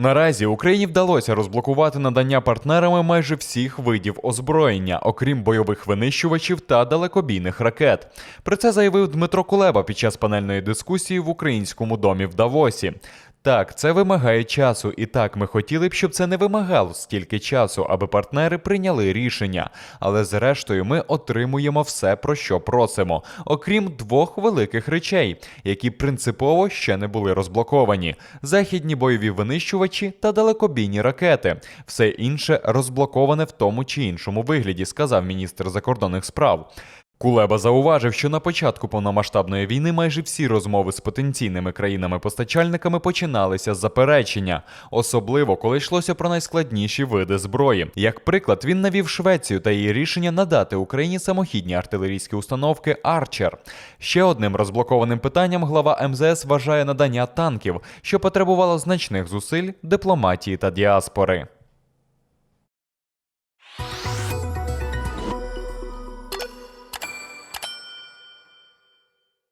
Наразі Україні вдалося розблокувати надання партнерами майже всіх видів озброєння, окрім бойових винищувачів та далекобійних ракет. Про це заявив Дмитро Кулеба під час панельної дискусії в українському домі в Давосі. Так, це вимагає часу, і так ми хотіли б, щоб це не вимагало стільки часу, аби партнери прийняли рішення. Але зрештою ми отримуємо все, про що просимо, окрім двох великих речей, які принципово ще не були розблоковані: західні бойові винищувачі та далекобійні ракети. Все інше розблоковане в тому чи іншому вигляді, сказав міністр закордонних справ. Кулеба зауважив, що на початку повномасштабної війни майже всі розмови з потенційними країнами-постачальниками починалися з заперечення, особливо коли йшлося про найскладніші види зброї. Як приклад, він навів Швецію та її рішення надати Україні самохідні артилерійські установки Арчер. Ще одним розблокованим питанням глава МЗС вважає надання танків, що потребувало значних зусиль, дипломатії та діаспори.